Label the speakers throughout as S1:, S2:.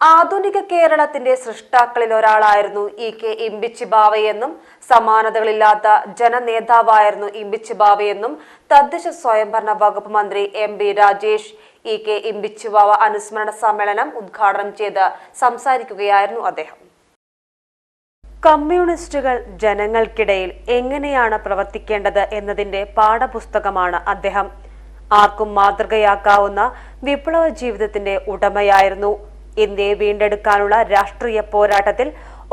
S1: ആധുനിക കേരളത്തിന്റെ സൃഷ്ടാക്കളിൽ ഒരാളായിരുന്നു ഇ കെ ഇമ്പിച്ചി ബാവയെന്നും സമാനതകളില്ലാത്ത ജനനേതാവായിരുന്നു ഇമ്പിച്ചി ബാവയെന്നും തദ്ദേശ സ്വയംഭരണ വകുപ്പ് മന്ത്രി M B Rajesh E K Imbichi Bava അനുസ്മരണ സമ്മേളനം ഉദ്ഘാടനം ചെയ്ത് സംസാരിക്കുകയായിരുന്നു അദ്ദേഹം. കമ്മ്യൂണിസ്റ്റുകൾ ജനങ്ങൾക്കിടയിൽ എങ്ങനെയാണ് പ്രവർത്തിക്കേണ്ടത് എന്നതിന്റെ പാഠപുസ്തകമാണ് അദ്ദേഹം. ആർക്കും മാതൃകയാക്കാവുന്ന വിപ്ലവ ജീവിതത്തിന്റെ ഉടമയായിരുന്നു ഇന്ത്യയെ വീണ്ടെടുക്കാനുള്ള രാഷ്ട്രീയ പോരാട്ടത്തിൽ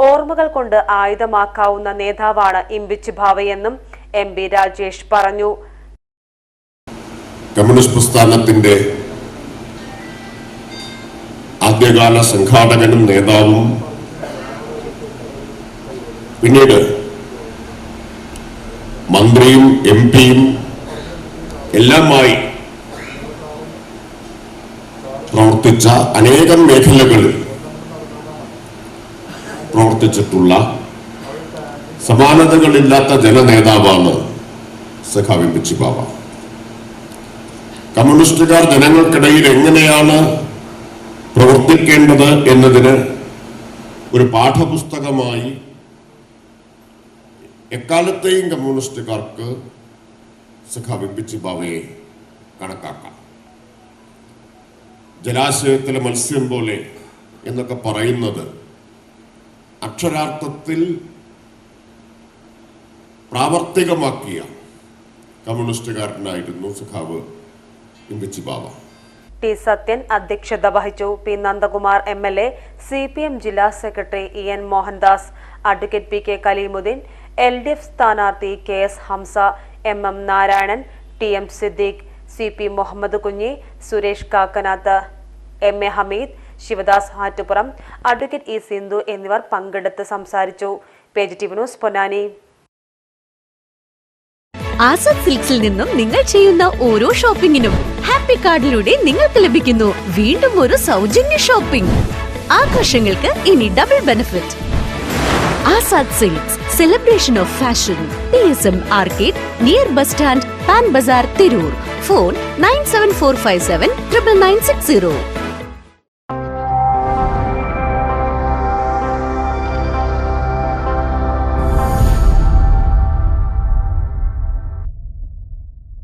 S1: ഓർമ്മകൾ കൊണ്ട് ആയുധമാക്കാവുന്ന നേതാവാണ് ഇംബിച്ച് ഭാവയെന്നും എം ബി രാജേഷ് പറഞ്ഞു.
S2: കമ്മ്യൂണിസ്റ്റ് പ്രസ്ഥാനത്തിന്റെ ആദ്യകാല സംഘാടകനും നേതാവും പിന്നീട് മന്ത്രിയും എം പിയും എല്ലാമായി പ്രവർത്തിച്ച അനേകം മേഖലകളിൽ പ്രവർത്തിച്ചിട്ടുള്ള സമാനതകളില്ലാത്ത ജനനേതാവാണ് സഖാവി പിച്ചി ബാബ കമ്മ്യൂണിസ്റ്റുകാർ ജനങ്ങൾക്കിടയിൽ എങ്ങനെയാണ് പ്രവർത്തിക്കേണ്ടത് എന്നതിന് ഒരു പാഠപുസ്തകമായി എക്കാലത്തെയും കമ്മ്യൂണിസ്റ്റുകാർക്ക് സഖാവി പിച്ചി ബാബയെ കണക്കാക്കാം. ജലാശയത്തിലെ മത്സ്യം പോലെ എന്നൊക്കെ പറയുന്നത് അക്ഷരാർത്ഥത്തിൽ പ്രാവർത്തികമാക്കിയ കമ്മ്യൂണിസ്റ്റുകാരനായിരുന്നു സുഖാവ് ഇമ്പിച്ചി ബാബ.
S1: പി സത്യൻ അധ്യക്ഷത വഹിച്ചു. P Nandakumar M L A C P M ജില്ലാ secretary E N Mohandas advocate P K Kaleemuddin L D F സ്ഥാനാർത്ഥി K S Hamsa M M Narayanan T M Siddique C P Muhammad Kunhi Suresh Kakkanath M A Hameed Sivadas Attupuram advocate E Sindhu എന്നിവർ പങ്കെടുത്ത് സംസാരിച്ചു. Page T news Ponnani.
S3: Azad സിൽക്സിൽ നിന്നും നിങ്ങൾ ചെയ്യുന്ന ഓരോ ഷോപ്പിംഗിനും happy കാർഡിലൂടെ നിങ്ങൾക്ക് ലഭിക്കുന്നു. വീണ്ടും ഒരു സൗജന്യ ഷോപ്പിംഗ്. ആഘോഷങ്ങൾക്ക് ഇനി double benefit Azad silks celebration of fashion P S M arcade near bus stand Pan Bazar Tirur phone nine seven four five seven triple nine six zero